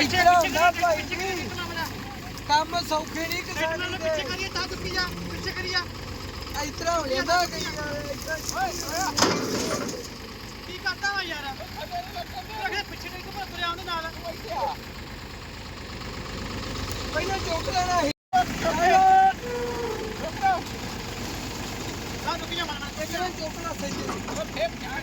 ਇੱਧਰ ਹੁੰਦਾ ਭਾਈ ਜੀ। ਕੰਮ ਸੌਖੇ ਨਹੀਂ ਕਿਸਾਨੀ ਦੇ ਪਿੱਛੇ ਕਰੀਏ ਤਾਂ ਚੁੱਕੀ ਜਾ ਪਿੱਛੇ ਕਰੀਏ। ਇੱਧਰ ਹੋ ਜਾਂਦਾ ਕਈ ਕੀ ਕਰਦਾ ਵਾ ਯਾਰ? ਅਗੇ ਪਿੱਛੇ ਨਹੀਂ ਘੁੰਮ ਤੁਰਿਆ ਉਹਦੇ ਨਾਲ। ਪਹਿਲਾਂ ਚੁੱਕ ਲੈਣਾ ਸੀ। ਆ ਜਾ ਮਾਰਨਾ। ਸਹੀ ਫੇਰ ਪੈ ਤੂੰ ਚੁੱਕ ਨਾ ਚੁੱਕੀ ਜਾ ਚੁੱਕੀ ਜਾ ਬਾਕੀ ਧਿਆਨ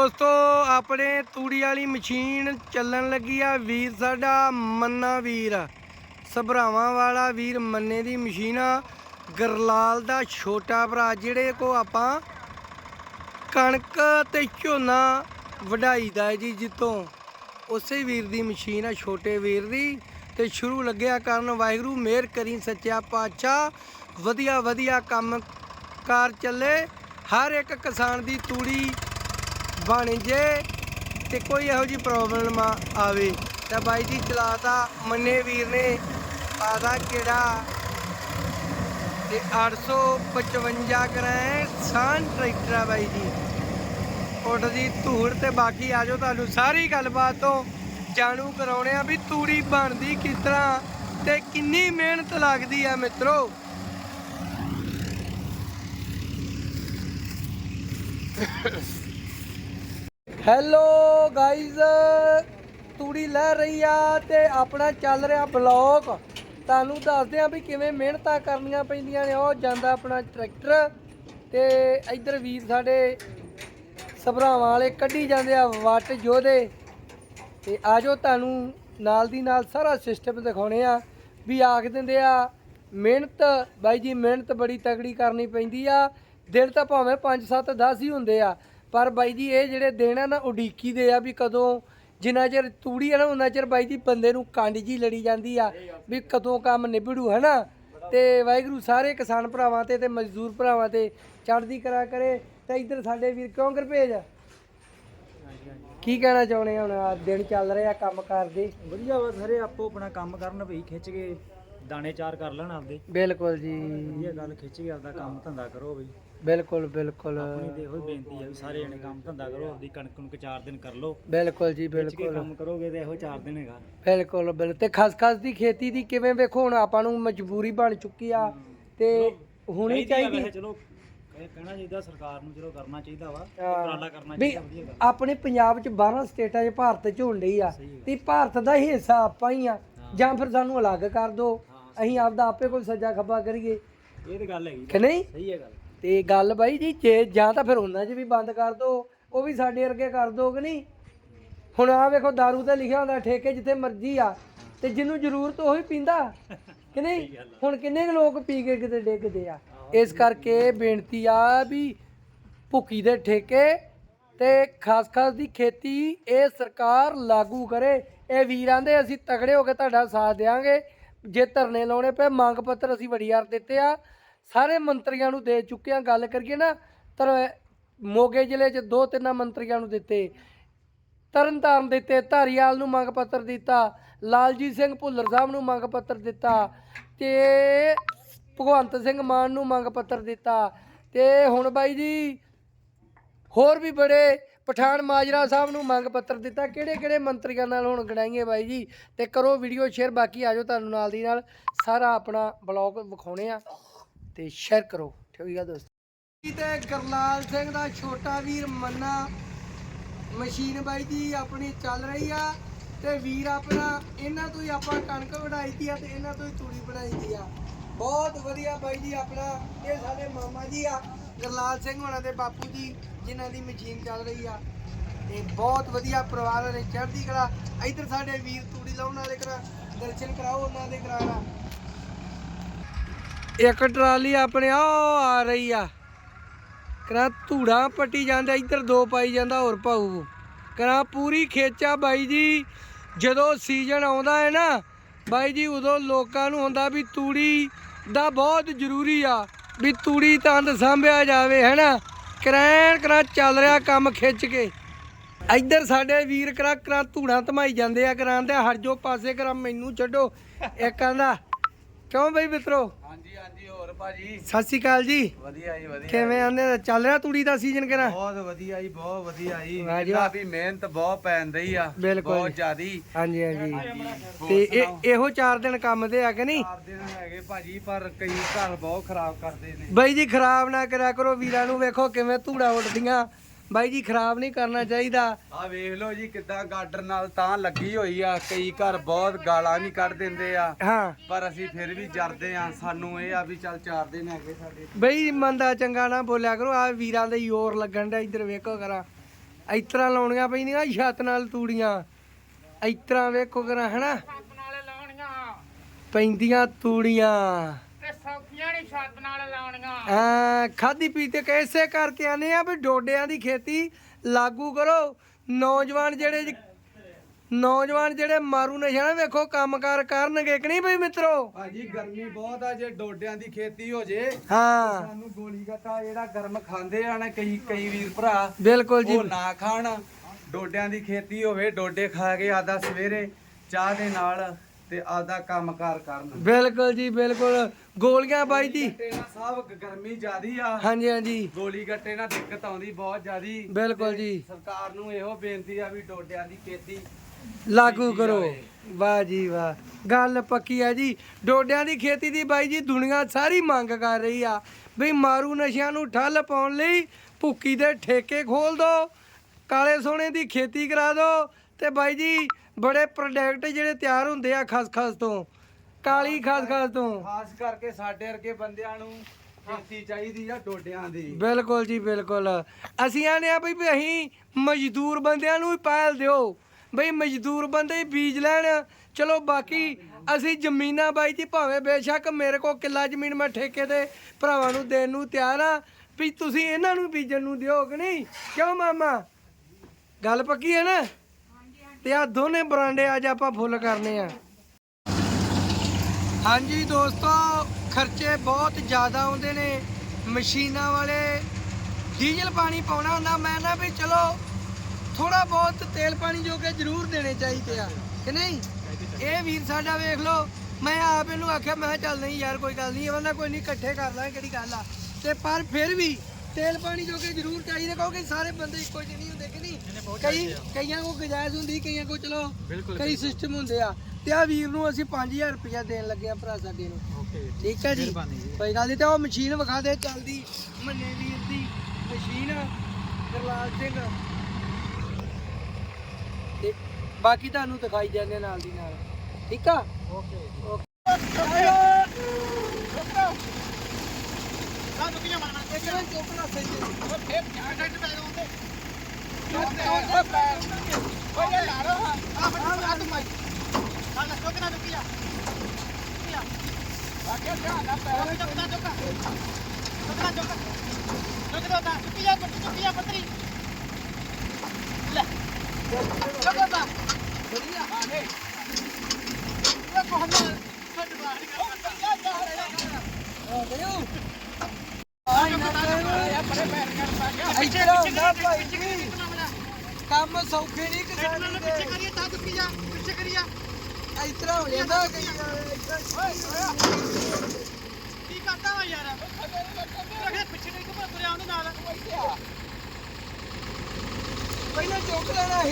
ਦੋਸਤੋ, ਆਪਣੇ ਤੂੜੀ ਵਾਲੀ ਮਸ਼ੀਨ ਚੱਲਣ ਲੱਗੀ ਆ ਵੀਰ, ਸਾਡਾ ਮੰਨਾ ਵੀਰ। ਸਭਰਾਵਾਂ ਵਾਲਾ ਵੀਰ ਮੰਨੇ ਦੀ ਮਸ਼ੀਨ ਆ। ਗਰਲਾਲ ਦਾ ਛੋਟਾ ਭਰਾ, ਜਿਹੜੇ ਕੋ ਆਪਾਂ ਕਣਕ ਤੇ ਝੋਨਾ ਵਢਾਈ ਦਾ ਜੀ ਜਿੱਤੋਂ। ਉਸੇ ਵੀਰ ਦੀ ਮਸ਼ੀਨ ਆ, ਛੋਟੇ ਵੀਰ ਦੀ। ਤੇ ਸ਼ੁਰੂ ਲੱਗਿਆ ਕਰਨ, ਵਾਹਿਗੁਰੂ ਮਿਹਰ ਕਰੀ ਸੱਚਿਆ ਪਾਤਸ਼ਾਹ। ਵਧੀਆ ਵਧੀਆ ਕੰਮ ਕਾਰ ਚੱਲੇ। ਹਰ ਇੱਕ ਕਿਸਾਨ ਦੀ ਤੂੜੀ ਬਣ ਜੇ ਤੇ ਕੋਈ ਇਹੋ ਜੀ ਪ੍ਰੋਬਲਮ ਆਵੇ। ਤਾਂ ਬਾਈ ਜੀ ਚਲਾਤਾ, ਮੰਨੇ ਵੀਰ ਨੇ ਆਦਾ ਕਿਹੜਾ? ਤੇ 855 ਕਰਾਏ ਸਾਨ ਟਰੈਕਟਰ ਆ ਬਾਈ ਜੀ। ਉੱਡ ਦੀ ਧੂੜ ਤੇ ਬਾਕੀ ਆਜੋ ਤੁਹਾਨੂੰ ਸਾਰੀ ਗੱਲਬਾਤ ਤੋਂ। ਜਾਣੂ ਕਰਾਉਣੇ ਆ ਵੀ ਤੂੜੀ ਬਣਦੀ ਕਿਸ ਤਰ੍ਹਾਂ ਤੇ ਕਿੰਨੀ ਮਿਹਨਤ ਲੱਗਦੀ ਆ ਮਿੱਤਰੋ। ਹੈਲੋ ਗਾਇਜ਼ ਤੂੜੀ ਲੈ ਰਹੀ ਆ ਤੇ ਆਪਣਾ ਚੱਲ ਰਿਹਾ ਬਲੌਗ ਤੁਹਾਨੂੰ ਦੱਸਦੇ ਆ ਵੀ ਕਿਵੇਂ ਮਿਹਨਤਾਂ ਕਰਨੀਆਂ ਪੈਂਦੀਆਂ ਨੇ। ਉਹ ਜਾਂਦਾ ਆਪਣਾ ਟਰੈਕਟਰ ਤੇ ਇੱਧਰ ਵੀਰ ਸਾਡੇ ਸਭਰਾਵਾਂ ਵਾਲੇ ਕੱਢੀ ਜਾਂਦੇ ਆ ਵੱਟ ਜੋਧੇ। ਤੇ ਆਜੋ ਤੁਹਾਨੂੰ ਨਾਲ ਦੀ ਨਾਲ ਸਾਰਾ ਸਿਸਟਮ ਦਿਖਾਉਣੇ ਆ ਵੀ ਆਖ ਦਿੰਦੇ ਆ, ਮਿਹਨਤ, ਬਾਈ ਜੀ, ਮਿਹਨਤ ਬੜੀ ਤਗੜੀ ਕਰਨੀ ਪੈਂਦੀ ਆ। ਦਿਨ ਤਾਂ ਭਾਵੇਂ 5 7 10 ਹੀ ਹੁੰਦੇ ਆ। ਪਰ ਬਾਈ ਜੀ ਇਹ ਜਿਹੜੇ ਦਿਨ ਆ ਨਾ ਉਡੀਕੀ ਦੇ ਆ ਵੀ ਕਦੋਂ ਜਿੰਨਾ ਚਿਰ ਤੂੜੀ ਆ ਨਾ ਉਹਨਾਂ ਚਿਰ ਬਾਈ ਜੀ ਬੰਦੇ ਨੂੰ ਕੰਡ ਜੀ ਲੜੀ ਜਾਂਦੀ ਆ ਵੀ ਕਦੋਂ ਕੰਮ ਨਿਬੜੂ ਹਨਾ? ਤੇ ਵਾਹਿਗੁਰੂ ਸਾਰੇ ਕਿਸਾਨ ਭਰਾਵਾਂ ਤੇ ਤੇ ਮਜ਼ਦੂਰ ਭਰਾਵਾਂ ਤੇ ਚੜ੍ਹਦੀ ਕਰਾ ਕਰੇ। ਤੇ ਇੱਧਰ ਸਾਡੇ ਵੀਰ ਕਿਉਂ ਭੇਜ ਕੀ ਕਹਿਣਾ ਚਾਹੁੰਦੇ ਆ ਹੁਣ? ਆ ਦਿਨ ਚੱਲ ਰਿਹਾ ਕੰਮ ਕਰਦੇ ਵਧੀਆ ਵਾ ਸਾਰੇ ਆਪੋ ਆਪਣਾ ਕੰਮ ਕਰਨ ਭਈ ਖਿੱਚ ਕੇ ਦਾਣੇ ਚਾਰ ਕਰ ਲੈਣ ਆਪਦੇ। ਬਿਲਕੁਲ ਜੀ। ਵਧੀਆ ਗੱਲ ਖਿੱਚ ਕੇ ਆਪਦਾ ਕੰਮ ਧੰਦਾ ਕਰੋ ਬਈ ਬਿਲਕੁਲ ਬਿਲਕੁਲ। ਆਪਣੀ ਤੇ ਇਹੋ ਹੀ ਬੇਨਤੀ ਆ ਵੀ ਸਾਰੇ ਜਣੇ ਕੰਮ ਧੰਦਾ ਕਰੋ ਆਪਦੀ ਕਣਕ ਨੂੰ ਚਾਰ ਦਿਨ ਕਰ ਲਓ। ਬਿਲਕੁਲ ਜੀ ਕੇ ਬਿਲਕੁਲ। ਕੰਮ ਕਰੋਗੇ ਤੇ ਇਹੋ ਚਾਰ ਦਿਨ ਹੈਗਾ। ਬਿਲਕੁਲ ਬਿਲਕੁਲ। ਤੇ ਖਸਖਸ ਦੀ ਖੇਤੀ ਦੀ ਕਿਵੇਂ ਵੇਖੋ ਹੁਣ ਆਪਾਂ ਨੂੰ ਮਜਬੂਰੀ ਬਣ ਚੁੱਕੀ ਆ। ਤੇ ਹੋਣੀ ਚਾਹੀਦੀ ਆ ਚਾਹੀਦੀ। ਵੈਸੇ ਚਲੋ ਇਹ ਕਹਿਣਾ ਚਾਹੀਦਾ ਸਰਕਾਰ ਨੂੰ ਚਲੋ ਕਰਨਾ ਚਾਹੀਦਾ ਵਾ। ਹਾਂ। ਉਪਰਾਲਾ ਕਰਨਾ ਵੀ ਚਾਹੀਦਾ ਵਧੀਆ ਗੱਲ ਆਪਣੇ ਪੰਜਾਬ ਚ 12 ਸਟੇਟਾਂ 'ਚ ਭਾਰਤ ਚ ਹੋਣ ਡਈ ਆ। ਤੇ ਭਾਰਤ ਦਾ ਹੀ ਹਿੱਸਾ ਆਪਾਂ ਹੀ ਆ। ਜਾਂ ਫਿਰ ਸਾਨੂੰ ਅਲੱਗ ਕਰ ਦੋ। ਅਸੀਂ ਆਪਦਾ ਆਪੇ ਕੋਈ ਸੱਜਾ ਖੱਬਾ ਕਰੀਏ। ਇਹ ਤੇ ਗੱਲ ਹੈਗੀ। ਕਿ ਨਹੀਂ? ਸਹੀ ਹੈ ਗੱਲ। ਤੇ ਗੱਲ ਬਾਈ ਜੀ ਜੇ ਜਾਂ ਤਾਂ ਫਿਰ ਉਹਨਾਂ 'ਚ ਵੀ ਬੰਦ ਕਰ ਦੋ ਉਹ ਵੀ ਸਾਡੇ ਵਰਗੇ ਕਰ ਦੋ ਕਿ ਨਹੀਂ? ਹੁਣ ਆ ਵੇਖੋ दारू ਤੇ ਲਿਖਿਆ ਹੁੰਦਾ ਠੇਕੇ ਜਿੱਥੇ ਮਰਜ਼ੀ ਆ ਤੇ ਜਿਹਨੂੰ ਜ਼ਰੂਰਤ ਉਹੀ ਪੀਂਦਾ ਕਿ ਨਹੀਂ? ਹੁਣ ਕਿੰਨੇ ਕੁ ਲੋਕ ਪੀ ਕੇ ਕਿਤੇ ਡਿੱਗਦੇ ਆ? ਇਸ ਕਰਕੇ ਬੇਨਤੀ ਆ ਵੀ ਭੁੱਕੀ ਦੇ ਠੇਕੇ ਤੇ ਖਾਸ ਖਾਸ ਦੀ ਖੇਤੀ ਇਹ ਸਰਕਾਰ ਲਾਗੂ ਕਰੇ। ਇਹ ਵੀਰਾਂ ਦੇ ਅਸੀਂ ਤਗੜੇ ਹੋ ਕੇ ਤੁਹਾਡਾ ਸਾਥ ਦੇਵਾਂਗੇ ਜੇ ਧਰਨੇ ਲਾਉਣੇ ਪਏ ਮੰਗ ਪੱਤਰ ਅਸੀਂ ਬੜੀ ਵਾਰ ਦਿੱਤੇ ਆ। ਸਾਰੇ ਮੰਤਰੀਆਂ ਨੂੰ ਦੇ ਚੁੱਕੇ ਆ ਗੱਲ ਕਰੀਏ ਨਾ ਤਰ ਮੋਗੇ ਜ਼ਿਲ੍ਹੇ 'ਚ ਦੋ ਤਿੰਨਾਂ ਮੰਤਰੀਆਂ ਨੂੰ ਦਿੱਤੇ। ਤਰਨਤਾਰਨ ਦਿੱਤੇ, ਧਾਰੀਵਾਲ ਨੂੰ ਮੰਗ ਪੱਤਰ ਦਿੱਤਾ, ਲਾਲਜੀਤ ਸਿੰਘ ਭੁੱਲਰ ਸਾਹਿਬ ਨੂੰ ਮੰਗ ਪੱਤਰ ਦਿੱਤਾ ਤੇ ਭਗਵੰਤ ਸਿੰਘ ਮਾਨ ਨੂੰ ਮੰਗ ਪੱਤਰ ਦਿੱਤਾ। ਤੇ ਹੁਣ ਬਾਈ ਜੀ, ਹੋਰ ਵੀ ਬੜੇ ਪਠਾਨ ਮਾਜਰਾ ਸਾਹਿਬ ਨੂੰ ਮੰਗ ਪੱਤਰ ਦਿੱਤਾ। ਕਿਹੜੇ ਕਿਹੜੇ ਮੰਤਰੀਆਂ ਨਾਲ ਹੁਣ ਗਣਾਈਏ ਬਾਈ ਜੀ? ਤੇ ਕਰੋ ਵੀਡੀਓ ਸ਼ੇਅਰ, ਬਾਕੀ ਆਜੋ ਤੁਹਾਨੂੰ ਨਾਲ ਦੀ ਨਾਲ। ਸਾਰਾ ਆਪਣਾ ਬਲੌਗ ਵਿਖਾਉਣੇ ਆ। ਤੇ ਸ਼ੇਅਰ ਕਰੋ। ਠੀਕ ਆ ਦੋਸਤੋ। ਤੇ ਗਰਲਾਲ ਸਿੰਘ ਦਾ ਛੋਟਾ ਵੀਰ ਮੰਨਾ ਮਸ਼ੀਨ ਬਾਈ ਜੀ ਆਪਣੀ ਚੱਲ ਰਹੀ ਆ ਤੇ ਵੀਰ ਆਪਣਾ, ਇਹਨਾਂ ਤੋਂ ਹੀ ਆਪਾਂ ਕਣਕ ਵਢਾਈ ਦੀ ਆ ਤੇ ਇਹਨਾਂ ਤੋਂ ਹੀ ਤੂੜੀ ਬਣਾਈ ਦੀ ਆ। ਬਹੁਤ ਵਧੀਆ ਬਾਈ ਜੀ ਆਪਣਾ, ਇਹ ਸਾਡੇ ਮਾਮਾ ਜੀ ਆ, ਗਰਲਾਲ ਸਿੰਘ ਹੋਣਾ ਦੇ ਬਾਪੂ ਜੀ, ਜਿਨ੍ਹਾਂ ਦੀ ਮਸ਼ੀਨ ਚੱਲ ਰਹੀ ਆ। ਤੇ ਬਹੁਤ ਵਧੀਆ ਪਰਿਵਾਰ ਨੇ ਚੜ੍ਹਦੀ ਕਲਾ, ਇਧਰ ਸਾਡੇ ਵੀਰ ਤੂੜੀ ਲਾਉਣ ਵਾਲੇ ਕਰਾ, ਦਰਸ਼ਨ ਕਰਾਓ ਉਹਨਾਂ ਦੇ ਕਰਾਣਾ। ਇੱਕ ਟਰਾਲੀ ਆਪਣੇ ਆ ਆ ਰਹੀ ਆ। ਕਰਾ ਧੂੜਾ ਪੱਟੀ ਜਾਂਦਾ, ਇੱਧਰ ਦੋ ਪਾਈ ਜਾਂਦਾ, ਹੋਰ ਪਾਊ। ਕਰਾ ਪੂਰੀ ਖੇਚਾ ਬਾਈ ਜੀ, ਜਦੋਂ ਸੀਜ਼ਨ ਆਉਂਦਾ ਹੈ ਨਾ, ਬਾਈ ਜੀ, ਉਦੋਂ ਲੋਕਾਂ ਨੂੰ ਹੁੰਦਾ ਵੀ ਤੂੜੀ ਦਾ ਬਹੁਤ ਜ਼ਰੂਰੀ ਆ, ਵੀ ਤੂੜੀ ਤੰਦ ਸਾਂਭਿਆ ਜਾਵੇ, ਹੈਨਾ? ਕਰੈਣ ਕਰਾ ਚੱਲ ਰਿਹਾ ਕੰਮ ਖਿੱਚ ਕੇ। ਇੱਧਰ ਸਾਡੇ ਵੀਰ ਕਰਾ ਕਰਾ ਧੂੜਾਂ ਧਮਾਈ ਜਾਂਦੇ ਆ, ਕਰਾਂ ਤੇ ਹਟ ਜੋ ਪਾਸੇ ਕਰਾ, ਮੈਨੂੰ ਛੱਡੋ। ਇੱਕ ਆਂਦਾ, ਕਿਉਂ ਬਈ ਮਿੱਤਰੋ? ਭਾਜੀ। ਸਤਿ ਸ਼੍ਰੀ ਅਕਾਲ ਜੀ। ਵਧੀਆ ਜੀ ਵਧੀਆ ਕਿਵੇਂ ਆਂਦੇ ਚੱਲ ਰਿਹਾ ਤੂੜੀ ਦਾ ਸੀਜ਼ਨ ਕਿਹੜਾ? ਬਹੁਤ ਵਧੀਆ ਜੀ ਬਹੁਤ ਵਧੀਆ ਜੀ। ਇਹਦਾ। ਵੀ ਮਿਹਨਤ ਬਹੁਤ ਪੈਂਦੀ ਆ ਬਿਲਕੁਲ ਬਹੁਤ। ਜ਼ਿਆਦੀ। ਹਾਂਜੀ ਹਾਂਜੀ। ਤੇ ਇਹ? ਇਹੋ 4 ਦਿਨ ਕੰਮ ਤੇ ਆ ਕਿ ਨਹੀਂ? ਚਾਰ ਦਿਨ ਹੈਗੇ ਭਾਜੀ ਪਰ ਕਈ ਘਰ ਬਹੁਤ ਖਰਾਬ ਕਰਦੇ ਨੇ। ਬਾਈ ਜੀ ਖਰਾਬ ਨਾ ਕਰਿਆ ਕਰੋ ਵੀਰਾਂ ਨੂੰ ਵੇਖੋ ਕਿਵੇਂ ਧੂੜਾ ਉੱਡਦੀਆਂ। ਬਾਈ ਜੀ ਖਰਾਬ ਨਹੀਂ ਕਰਨਾ ਚਾਹੀਦਾ। ਆ ਵੇਖ ਲਓ ਜੀ ਕਿੱਦਾਂ ਗਾਡਰ ਨਾਲ ਤਾਂ ਲੱਗੀ ਹੋਈ ਆ। ਕਈ ਘਰ ਬਹੁਤ ਗਾਲਾਂ ਵੀ ਕੱਢ ਦਿੰਦੇ ਆ। ਹਾਂ। ਪਰ ਅਸੀਂ ਫਿਰ ਵੀ ਜਰਦੇ ਆ। ਸਾਨੂੰ ਇਹ ਆ ਵੀ ਚੱਲ ਚਾਰ ਦਿਨ ਹੈਗੇ ਸਾਡੇ। ਬਈ ਮੰਦਾ ਚੰਗਾ ਨਾ ਬੋਲਿਆ ਕਰੋ। ਆ ਵੀਰਾਂ ਦੇ ਯੋਰ ਲੱਗਣ ਦਾ ਇੱਧਰ ਵੇਖੋ ਕਰਾ ਇਤਰਾ ਲਾਉਣੀਆਂ ਪੈਂਦੀਆਂ ਛੱਤ ਨਾਲ ਤੂੜੀਆਂ। ਇਤਰਾ ਵੇਖੋ ਕਰਾ ਹਨਾ? ਛੱਤ ਨਾਲ ਲਾਉਣੀਆਂ। ਪੈਂਦੀਆਂ ਤੂੜੀਆਂ। ਤੇ ਸੌਖੀਆਂ ਨਹੀਂ ਛੱਤ ਨਾਲ ਲਾਉਣੀਆਂ। ਆ ਖਾਦੀ ਪੀਤੇ ਕੈਸੇ ਕਰਕੇ ਆਨੇ ਆ ਵੀ ਡੋਡਿਆਂ ਦੀ ਖੇਤੀ ਲਾਗੂ ਕਰੋ। ਨੌਜਵਾਨ ਜਿਹੜੇ ਨੌਜਵਾਨ ਜਿਹੜੇ ਮਾਰੂ ਨਸ਼ਾ ਨਾ ਵੇਖੋ ਕੰਮਕਾਰ ਕਰਨਗੇ ਕਿ ਨਹੀਂ ਬਈ ਮਿੱਤਰੋ? ਭਾਜੀ ਗਰਮੀ ਬਹੁਤ ਆ ਜੇ ਡੋਡਿਆਂ ਦੀ ਖੇਤੀ ਹੋ ਜੇ ਹਾਂ। ਸਾਨੂੰ ਗੋਲੀ ਗੱਟਾ ਜਿਹੜਾ ਗਰਮ ਖਾਂਦੇ ਆ ਨਾ ਕਈ ਕਈ ਵੀਰ ਭਰਾ ਬਿਲਕੁਲ ਜੀ। ਉਹ ਨਾ ਖਾਣ। ਡੋਡਿਆਂ ਦੀ ਖੇਤੀ ਹੋਵੇ ਡੋਡੇ ਖਾ ਕੇ ਆਦਾ ਸਵੇਰੇ ਚਾਹ ਦੇ ਨਾਲ ਤੇ ਆਦਾ ਕੰਮਕਾਰ ਕਰਨ। ਬਿਲਕੁਲ ਜੀ ਬਿਲਕੁਲ। ਗੋਲੀਆਂ ਬਾਈ ਜੀ ਗੱਟੇ ਨਾਲ ਗਰਮੀ ਜ਼ਿਆਦੀ ਆ। ਹਾਂਜੀ ਹਾਂਜੀ। ਗੋਲੀ ਗੱਟੇ ਨਾਲ ਦਿੱਕਤ ਆਉਂਦੀ ਬਹੁਤ ਜ਼ਿਆਦੀ। ਬਿਲਕੁਲ ਜੀ। ਸਰਕਾਰ ਨੂੰ ਇਹੋ ਬੇਨਤੀ ਆ ਵੀ ਡੋਡਿਆਂ ਦੀ ਖੇਤੀ ਲਾਗੂ ਕਰੋ। ਵਾਹ ਜੀ ਵਾਹ। ਗੱਲ ਪੱਕੀ ਆ ਜੀ। ਡੋਡਿਆਂ ਦੀ ਖੇਤੀ ਦੀ ਬਾਈ ਜੀ ਦੁਨੀਆ ਸਾਰੀ ਮੰਗ ਕਰ ਰਹੀ ਆ ਵੀ ਮਾਰੂ ਨਸ਼ਿਆਂ ਨੂੰ ਠੱਲ ਪਾਉਣ ਲਈ ਭੁੱਕੀ ਦੇ ਠੇਕੇ ਖੋਲ ਦੋ ਕਾਲੇ ਸੋਨੇ ਦੀ ਖੇਤੀ ਕਰਾ ਦੋ। ਤੇ ਬਾਈ ਜੀ ਬੜੇ ਪ੍ਰੋਡਕਟ ਜਿਹੜੇ ਤਿਆਰ ਹੁੰਦੇ ਆ ਖਸਖਸ ਤੋਂ ਕਾਲੀ ਖਸਖਸ ਤੋਂ। ਖਾਸ ਕਰਕੇ ਸਾਡੇ ਵਰਗੇ ਬੰਦਿਆਂ ਨੂੰ ਖੇਤੀ ਚਾਹੀਦੀ ਆ ਡੋਡਿਆਂ ਦੀ। ਬਿਲਕੁਲ ਜੀ ਬਿਲਕੁਲ। ਅਸੀਂ ਆਨੇ ਆ ਵੀ ਵੀ ਅਸੀਂ ਮਜ਼ਦੂਰ ਬੰਦਿਆਂ ਨੂੰ ਵੀ ਪਹਿਲ ਦਿਓ। ਬਈ ਮਜ਼ਦੂਰ ਬੰਦੇ ਹੀ ਬੀਜ ਲੈਣ। ਚਲੋ ਬਾਕੀ ਅਸੀਂ ਜ਼ਮੀਨਾਂ ਬਾਈ ਜੀ ਭਾਵੇਂ ਬੇਸ਼ੱਕ ਮੇਰੇ ਕੋਲ ਕਿੱਲਾ ਜ਼ਮੀਨ ਮੈਂ ਠੇਕੇ ਤੇ ਭਰਾਵਾਂ ਨੂੰ ਦੇਣ ਨੂੰ ਤਿਆਰ ਆ ਵੀ ਤੁਸੀਂ ਇਹਨਾਂ ਨੂੰ ਬੀਜਣ ਨੂੰ ਦਿਓ ਕਿ ਨਹੀਂ? ਕਿਉਂ ਮਾਮਾ? ਗੱਲ ਪੱਕੀ ਹੈ ਨਾ? ਤੇ ਆ ਦੋਨੇ ਬਰਾਂਡੇ ਅੱਜ ਆਪਾਂ ਫੁੱਲ ਕਰਨੇ ਆ। ਹਾਂਜੀ ਦੋਸਤੋ, ਖਰਚੇ ਬਹੁਤ ਜ਼ਿਆਦਾ ਆਉਂਦੇ ਨੇ। ਮਸ਼ੀਨਾਂ ਵਾਲੇ ਡੀਜ਼ਲ ਪਾਣੀ ਪਾਉਣਾ ਹੁੰਦਾ, ਮੈਂ ਨਾ ਵੀ ਚਲੋ ਥੋੜਾ ਬਹੁਤ ਤੇਲ ਪਾਣੀ ਜੋ ਕਿ ਜ਼ਰੂਰ ਦੇਣੇ ਚਾਹੀਦੇ ਆ, ਕਿ ਨਹੀਂ? ਇਹ ਵੀਰ ਸਾਡਾ ਵੇਖ ਲਓ, ਮੈਂ ਆਪ ਇਹਨੂੰ ਆਖਿਆ, ਮੈਂ ਕਿਹਾ ਚੱਲ ਨਹੀਂ ਯਾਰ, ਕੋਈ ਗੱਲ ਨਹੀਂ, ਇਹ ਬੰਦਾ ਕੋਈ ਨਹੀਂ, ਇਕੱਠੇ ਕਰ ਲਾਂਗੇ, ਕਿਹੜੀ ਗੱਲ ਆ। ਤੇ ਪਰ ਫਿਰ ਵੀ ਤੇਲ ਪਾਣੀ ਜੋ ਕਿ ਜ਼ਰੂਰ ਚਾਹੀਦਾ ਕਿਉਂਕਿ ਸਾਰੇ ਬੰਦੇ ਇੱਕੋ ਜਿਹੇ ਨਹੀਂ ਹੁੰਦੇ ਕਿ ਨਹੀਂ? ਕਈ ਕਈਆਂ ਕੋ ਗੁਜਾਇਸ਼ ਹੁੰਦੀ ਕਈਆਂ ਕੋ ਚਲੋ ਕਈ ਸਿਸਟਮ ਹੁੰਦੇ ਆ। ਤੇ ਆ ਵੀਰ ਨੂੰ ਅਸੀਂ 5000 ਰੁਪਇਆ ਦੇਣ ਲੱਗੇ ਆ ਭਰਾ ਸਾਡੇ ਨੂੰ। ਓਕੇ ਠੀਕ ਹੈ ਜੀ? ਕੋਈ ਗੱਲ ਨਹੀਂ ਤੇ ਉਹ ਮਸ਼ੀਨ ਵਿਖਾ ਦੇ ਚੱਲਦੀ ਮੰਨੇ ਵੀਰ ਦੀ ਮਸ਼ੀਨ ਗਰਲਾਲ ਸਿੰਘ। ਤੇ ਬਾਕੀ ਤੁਹਾਨੂੰ ਦਿਖਾਈ ਜਾਂਦੇ ਨਾਲ ਦੀ ਨਾਲ। ਠੀਕ ਆ? ਆ ਦੁੱਕੀਆਂ ਮਾਰ ਮਾਰ ਇੱਕ ਨਾ ਚੋਕਣਾ ਸਹੀ ਉਹ ਫੇਰ ਚਾਰ ਡੱਟ ਪੈ ਜਾਂਦੇ ਓਏ ਲਾੜੋ ਆ ਫਟ ਆ ਤੂੰ ਮਾਈ ਆ ਲੈ ਚੁੱਕ ਨਾ ਦੁੱਕੀਆਂ ਦੁੱਕੀਆਂ ਆ ਕੇ ਜਾ ਨਾ ਪੈ ਚੁੱਕ ਨਾ ਚੁੱਕ ਚੁੱਕ ਨਾ ਚੁੱਕ ਚੁੱਕ ਦੋ ਤਾਂ ਦੁੱਕੀਆਂ ਪੱਤੀ ਦੁੱਕੀਆਂ ਪੱਤਰੀ ਲੈ ਚੁੱਕ ਦੋ ਤਾਂ ਬੜੀਆ ਹਾਂ ਨੇ ਇਹ ਕੋਹਨਾ ਛੱਡ ਬਾਹਰ ਕਰ ਜਾ ਆ ਗਇਓ ਆ ਜਾ ਪਰੇ ਪੈਰ ਕਰ ਪਾ ਗਿਆ ਇੱਥੇ ਹੁੰਦਾ ਭਾਈ ਜੀ। ਕੰਮ ਸੌਖੇ ਨਹੀਂ ਪਿੱਛੇ ਕਿਸਾਨੀ ਦੇ ਕਰੀਏ ਤਾਂ ਦੁੱਕੀਆਂ ਪਿੱਛੇ ਕਰੀਏ। ਇਤਰਾ ਹੋ ਜਾਂਦਾ ਕਈ ਕੀ ਕਰਦਾ ਵਾ ਯਾਰ? ਅਗੇ ਪਿੱਛੇ ਨਹੀਂ ਘੁੰਮਾ ਤੁਰਿਆ ਉਹਦੇ ਨਾਲ। ਪਹਿਲਾਂ ਚੁੱਕ ਲੈਣਾ